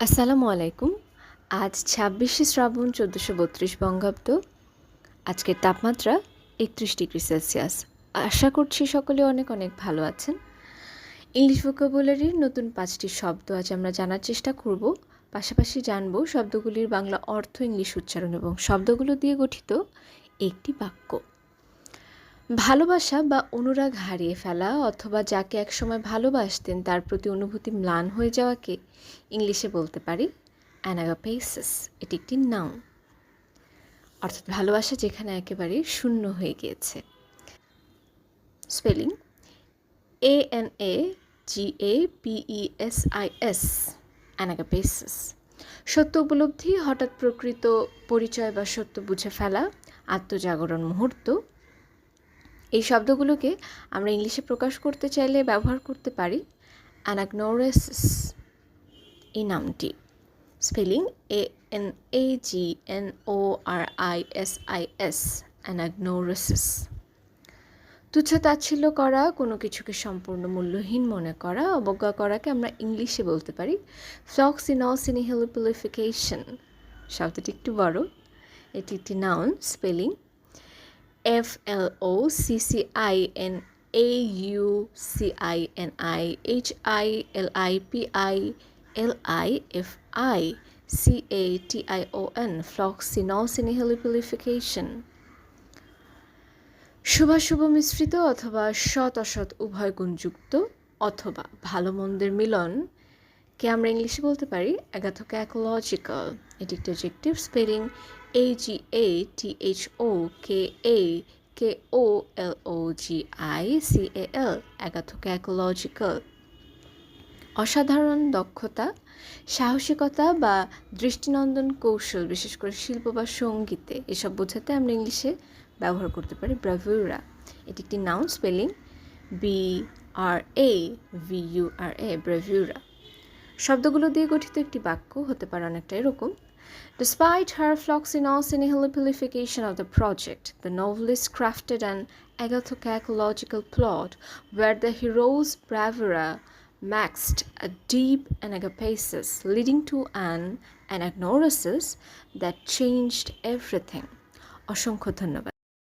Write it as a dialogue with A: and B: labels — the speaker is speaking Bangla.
A: আসসালামু আলাইকুম। আজ ছাব্বিশে শ্রাবণ চোদ্দোশো বত্রিশ বঙ্গাব্দ। আজকের তাপমাত্রা একত্রিশ ডিগ্রি সেলসিয়াস। আশা করছি সকলে অনেক অনেক ভালো আছেন। ইংলিশ ভোকাবুলারির নতুন পাঁচটি শব্দ আজ আমরা জানার চেষ্টা করব। পাশাপাশি জানব শব্দগুলির বাংলা অর্থ ইংলিশ উচ্চারণ এবং শব্দগুলো দিয়ে গঠিত একটি বাক্য। ভালোবাসা বা অনুরাগ হারিয়ে ফেলা অথবা যাকে একসময় ভালোবাসতেন তার প্রতি অনুভূতি ম্লান হয়ে যাওয়াকে ইংলিশে বলতে পারি অ্যানাগাপেসিস। এটি একটি নাউন। অর্থাৎ ভালোবাসা যেখানে একেবারে শূন্য হয়ে গিয়েছে। Spelling A N A G A P S I S, anagapesis. সত্য উপলব্ধি, হঠাৎ প্রকৃত পরিচয় বা সত্য বুঝে ফেলা, আত্মজাগরণ মুহূর্ত এই শব্দগুলোকে আমরা ইংলিশে প্রকাশ করতে চাইলে ব্যবহার করতে পারি অ্যানাগনোরেসিস। এই নামটি। Spelling A N A G N O R I S I S, anagnorisis. তুচ্ছ তাচ্ছিল্য করা, কোনো কিছুকে সম্পূর্ণ মূল্যহীন মনে করা, অবজ্ঞা করাকে আমরা ইংলিশে বলতে পারি ফ্লক্স ইন অসিনি ফ্লক্সিনসিনিহিলিপিলিফিকেশন শব্দটি একটু বড়। এটি একটি noun spelling F L O C C I N A U C I N I H I L I P I L I F I C A T I O N floccinaucinihilipilification শুভাশুভ মিশ্রিত অথবা সৎ অসৎ উভয় গুণযুক্ত অথবা ভালো মন্দের মিলন। কে আমরা ইংলিশে বলতে পারি? অ্যাগাথোকে অ্যাকোলজিক্যাল এটি একটি objective spelling A G A T H O K A K O L O G I C A L agathokakological অসাধারণ দক্ষতা, সাহসিকতা বা দৃষ্টিনন্দন কৌশল, বিশেষ করে শিল্প বা সঙ্গীতে, এসব বোঝাতে আমরা ইংলিশে ব্যবহার করতে পারি ব্রাভিউরা। এটি একটি noun spelling B R A V U R A bravura. শব্দগুলো দিয়ে গঠিত একটি বাক্য হতে পারে অনেকটা এরকম Despite her floccinaucinihilipilification of the project, the novelist crafted an agathocacological plot where the hero's bravura maxed a deep anagapasis, leading to an anagnoresis that changed everything. অসংখ্য ধন্যবাদ